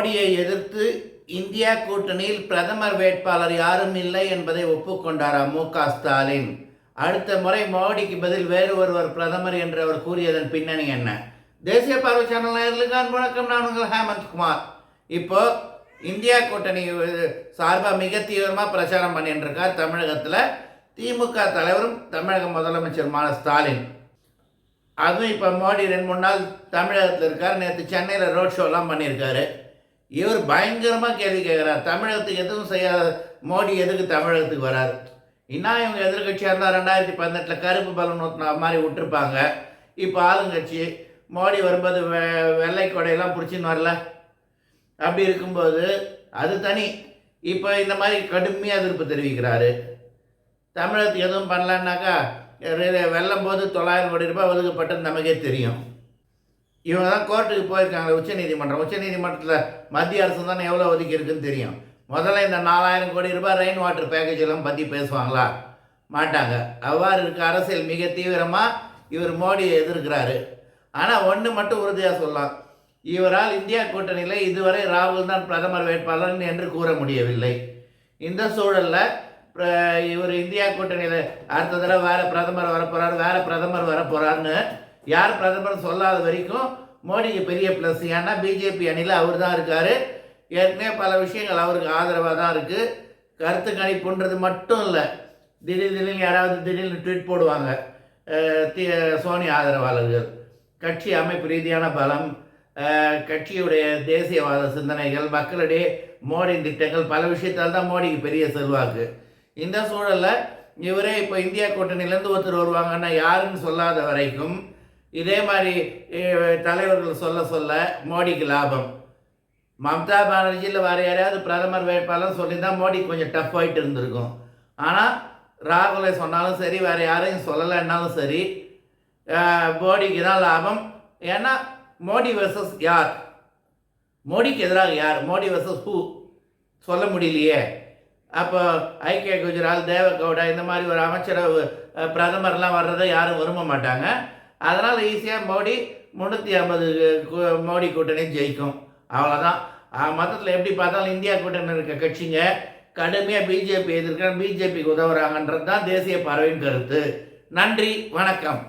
மோடியை எதிர்த்து இந்தியா கூட்டணியில் பிரதமர் வேட்பாளர் யாரும் இல்லை என்பதை ஒப்புக்கொண்டாராம் மு க ஸ்டாலின்? அடுத்த முறை மோடிக்கு பதில் வேறு ஒருவர் பிரதமர் என்று அவர் கூறியதன் பின்னணி என்ன? தேசிய பார்வை சேனல் நேயர்களுக்கு வணக்கம். நான் உங்கள் ஹேமந்த் குமார். இப்போ இந்தியா கூட்டணி சார்பாக மிக தீவிரமாக பிரச்சாரம் பண்ணிட்டு இருக்கார் தமிழகத்தில் திமுக தலைவரும் தமிழக முதலமைச்சருமான ஸ்டாலின். அதுவும் இப்போ மோடி ரெண்டு மூணு நாள் தமிழகத்தில் இருக்கார். நேற்று சென்னையில் ரோட் ஷோலாம் பண்ணியிருக்காரு இவர் பயங்கரமாக கேள்வி கேட்குறார். தமிழகத்துக்கு எதுவும் செய்யாத மோடி எதுக்கு தமிழகத்துக்கு வராரு? இன்னும் இவங்க எதிர்கட்சியாக இருந்தால் ரெண்டாயிரத்தி பதினெட்டில் கருப்பு பலன் ஊற்றின மாதிரி விட்டுருப்பாங்க. இப்போ ஆளுங்கட்சி மோடி வரும்போது வெ வெள்ளை கொடையெல்லாம் பிடிச்சின்னு வரல. அப்படி இருக்கும்போது அது தனி. இப்போ இந்த மாதிரி கடுமையாக எதிர்ப்பு தெரிவிக்கிறாரு. தமிழகத்துக்கு எதுவும் பண்ணலன்னாக்கா ரெ- வெல்லும் போது தொள்ளாயிரம் கோடி ரூபாய் ஒதுக்கப்பட்டது நமக்கே தெரியும். இவங்க தான் கோர்ட்டுக்கு போயிருக்காங்க உச்சநீதிமன்றம் உச்சநீதிமன்றத்தில் மத்திய அரசு தானே எவ்வளோ ஒதுக்கி இருக்குன்னு தெரியும். முதல்ல இந்த நாலாயிரம் கோடி ரூபாய் ரெயின் வாட்டர் பேக்கேஜ் எல்லாம் பற்றி பேசுவாங்களா? மாட்டாங்க. அவ்வாறு இருக்க அரசியல் மிக தீவிரமாக இவர் மோடியை எதிர்க்கிறாரு. ஆனால் ஒன்று மட்டும் உறுதியாக சொல்லலாம். இவரால் இந்தியா கூட்டணியில் இதுவரை ராகுல் தான் பிரதமர் வேட்பாளர் என்று கூற முடியவில்லை. இந்த சூழலில் இவர் இந்தியா கூட்டணியில் அடுத்த தடவை வேறு பிரதமர் வரப்போகிறார் வேறு பிரதமர் வரப்போகிறாருன்னு யார் பிரதமர் சொல்லாத வரைக்கும் மோடிக்கு பெரிய ப்ளஸ் ஏன்னா பிஜேபி அணியில் அவர் தான் இருக்கார். ஏற்கனவே பல விஷயங்கள் அவருக்கு ஆதரவாக தான் இருக்குது கருத்து கணிப்புன்றது மட்டும் இல்லை. திடீர் திடீர்னு யாராவது திடீர்னு ட்வீட் போடுவாங்க. தி- சோனி ஆதரவாளர்கள். கட்சி அமைப்பு ரீதியான பலம் கட்சியுடைய தேசியவாத சிந்தனைகள் மக்களிடையே மோடியின் திட்டங்கள் பல விஷயத்தால் தான் மோடிக்கு பெரிய செல்வாக்கு. இந்த சூழலில் இவரே இப்போ இந்தியா கூட்டணியிலேருந்து ஒருத்தர் வருவாங்கன்னா யாருன்னு சொல்லாத வரைக்கும் இதே மாதிரி தலைவர்கள் சொல்ல சொல்ல மோடிக்கு லாபம். மம்தா பானர்ஜியில் வேறு யாரையாவது பிரதமர் வேட்பாளர் சொல்லி தான் மோடி கொஞ்சம் டஃப் ஆகிட்டு இருந்திருக்கும். ஆனால் ராகுலை சொன்னாலும் சரி வேறு யாரையும் சொல்லலைன்னாலும் சரி மோடிக்கு தான் லாபம். ஏன்னா மோடி வெர்சஸ் யார்? மோடிக்கு எதிராக யார்? மோடி வெர்சஸ் ஹூ சொல்ல முடியலையே. அப்போ ஐக்கிய குஜரால் தேவகவுடா இந்த மாதிரி ஒரு அமைச்சர் பிரதமர்லாம் வர்றதை யாரும் விரும்ப மாட்டாங்க. அதனால் ஈஸியாக மோடி முந்நூற்றி ஐம்பது மோடி கூட்டணி ஜெயிக்கும். அவ்வளோதான் மொத்தத்தில் எப்படி பார்த்தாலும் இந்தியா கூட்டணி இருக்க கட்சிங்க கடுமையாக பிஜேபி எதிர்க்கிற பிஜேபிக்கு உதவுறாங்கன்றது தான் தேசிய பறவையின் கருத்து. நன்றி வணக்கம்.